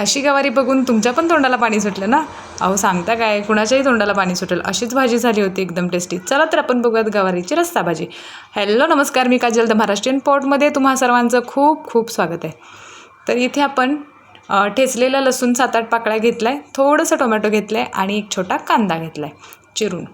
अशी गवारी बघून तुमच्या पण तोंडाला पाणी सुटलं ना? अहो सांगता काय? कुणाच्याही तोंडाला पाणी सुटेल. अशीच भाजी झाली होती एकदम टेस्टी चला तर आपण बघूयात गवारीची रस्सा भाजी. हॅलो नमस्कार मी काजल द महाराष्ट्रीयन पॉटमध्ये तुम्हा सर्वांचं खूप खूप स्वागत आहे. तर इथे आपण ठेचलेला लसूण सात आठ पाकळ्या घेतला आहे थोडंसं टोमॅटो घेतलं आहे आणि एक छोटा कांदा घेतला आहे चिरून.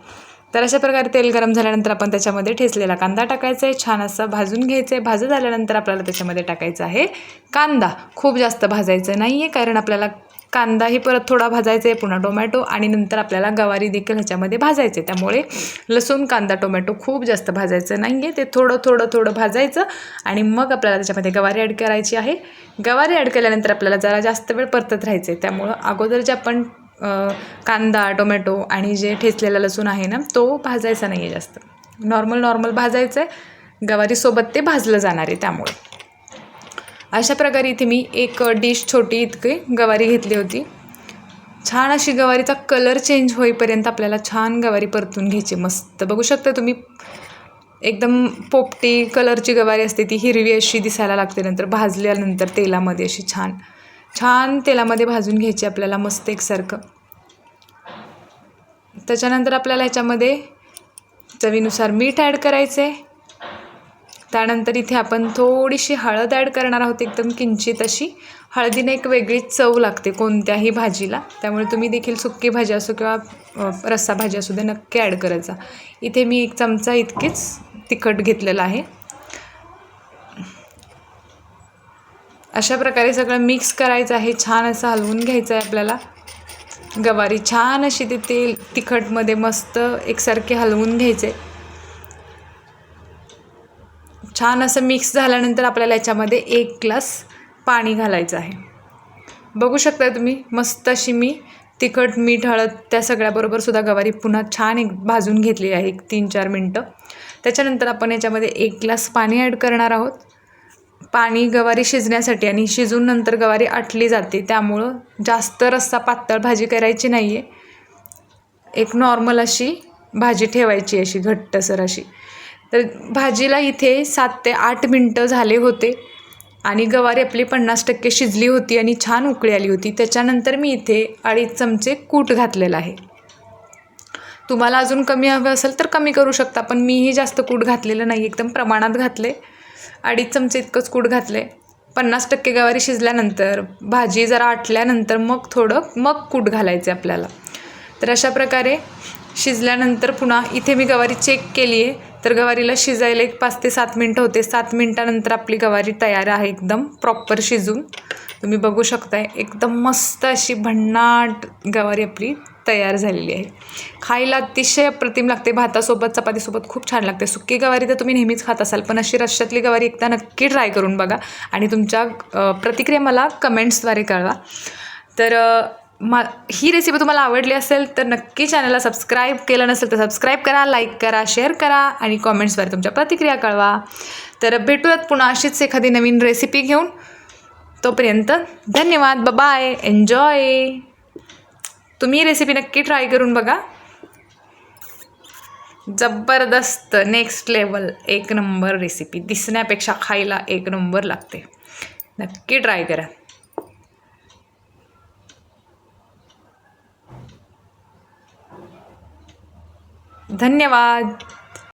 तर अशा प्रकारे तेल गरम झाल्यानंतर आपण त्याच्यामध्ये ठेचलेला कांदा टाकायचा आहे. छान असं भाजून घ्यायचं आहे. भाजत झाल्यानंतर आपल्याला त्याच्यामध्ये टाकायचा आहे कांदा. खूप जास्त भाजायचं नाही आहे कारण आपल्याला कांदाही परत थोडा भाजायचा आहे. पुन्हा टोमॅटो आणि नंतर आपल्याला गवारी देखील ह्याच्यामध्ये भाजायचे त्यामुळे लसूण कांदा टोमॅटो खूप जास्त भाजायचं नाही आहे ते थोडं थोडं थोडं भाजायचं आणि मग आपल्याला त्याच्यामध्ये गवारी ॲड करायची आहे. गवारी ॲड केल्यानंतर आपल्याला जरा जास्त वेळ परतत राहायचं आहे त्यामुळं अगोदर जे आपण कांदा टोमॅटो आणि जे ठेचलेला लसूण आहे ना तो भाजायचा नाही आहे जास्त. नॉर्मल नॉर्मल भाजायचं आहे गवारीसोबत ते भाजलं जाणार आहे त्यामुळे. अशा प्रकारे इथे मी एक डिश छोटी इतकी गवारी घेतली होती. छान अशी गवारीचा कलर चेंज होईपर्यंत आपल्याला छान गवारी परतून घ्यायची मस्त. बघू शकता तुम्ही एकदम पोपटी कलरची गवारी असते ती हिरवी अशी दिसायला लागते नंतर भाजल्यानंतर तेलामध्ये अशी छान छान तेलामध्ये भाजून घ्यायची आपल्याला मस्त एकसारखं. त्याच्यानंतर आपल्याला ह्याच्यामध्ये चवीनुसार मीठ ॲड करायचं आहे त्यानंतर इथे आपण थोडीशी हळद ॲड करणार आहोत एकदम किंचित अशी. हळदीने एक वेगळी चव लागते कोणत्याही भाजीला. त्यामुळे तुम्ही देखील सुक्की भाजी असो किंवा रस्सा भाजी असू दे नक्की ॲड करायचा इथे मी एक चमचा इतकीच तिखट घेतलेलं आहे. अशा प्रकारे सगळं मिक्स करायचं आहे. छान असं हलवून घ्यायचं आहे आपल्याला. गवारी छान अशी ते तेल तिखटमध्ये मस्त एकसारखे हलवून घ्यायचे. छान असं मिक्स झाल्यानंतर आपल्याला याच्यामध्ये एक ग्लास पाणी घालायचं आहे. बघू शकता तुम्ही मस्त अशी मी तिखट मीठ हळद त्या सगळ्याबरोबर सुद्धा गवारी पुन्हा छान एक भाजून घेतली आहे एक तीन चार मिनटं. त्याच्यानंतर आपण याच्यामध्ये एक ग्लास पाणी ॲड करणार आहोत. पाणी गवारी शिजण्यासाठी आणि शिजून नंतर गवारी आटली जाते. त्यामुळं जास्त रस्सा पातळ भाजी करायची नाही आहे एक नॉर्मल अशी भाजी ठेवायची अशी घट्टसर अशी. तर भाजीला इथे सात ते आठ मिनटं झाले होते. आणि गवारी आपली पन्नास टक्के शिजली होती आणि छान उकळी आली होती. त्याच्यानंतर मी इथे अडीच चमचे कूट घातलेलं आहे. तुम्हाला अजून कमी हवं असेल तर कमी करू शकता पण मीही जास्त कूट घातलेलं नाही. एकदम प्रमाणात घातले अडीच चमचे इतकंच कूट घातले. पन्नास टक्के गवारी शिजल्यानंतर भाजी जरा आटल्यानंतर मग थोडं मग कूट घालायचे आपल्याला. तर अशा प्रकारे शिजल्यानंतर पुन्हा इथे मी गवारी चेक केली आहे तर गवारीला शिजायला एक पाच ते सात मिनटं होते. सात मिनटानंतर आपली गवारी तयार आहे एकदम प्रॉपर शिजून. तुम्ही बघू शकताय एकदम मस्त अशी भन्नाट गवारी आपली तयार झालेली आहे. खायला अतिशय अप्रतिम लागते. भातासोबत चपातीसोबत खूप छान लागते. सुकी गवारी तर तुम्ही नेहमीच खात असाल पण अशी रश्श्यातली गवारी एकदा नक्की ट्राय करून बघा आणि तुमच्या प्रतिक्रिया मला कमेंट्सद्वारे कळवा. तर मा ही रेसिपी तुम्हाला आवडली असेल तर नक्की चॅनलला सबस्क्राईब केलं नसेल तर सबस्क्राईब करा लाईक करा शेअर करा आणि कॉमेंट्सद्वारे तुमच्या प्रतिक्रिया कळवा. तर भेटूयात पुन्हा अशीच एखादी नवीन रेसिपी घेऊन. तोपर्यंत धन्यवाद. बाय एन्जॉय तुम्ही रेसिपी नक्की ट्राय करून बघा. जबरदस्त नेक्स्ट लेवल एक नंबर रेसिपी दिसण्यापेक्षा खायला एक नंबर लागते. नक्की ट्राय करा. धन्यवाद.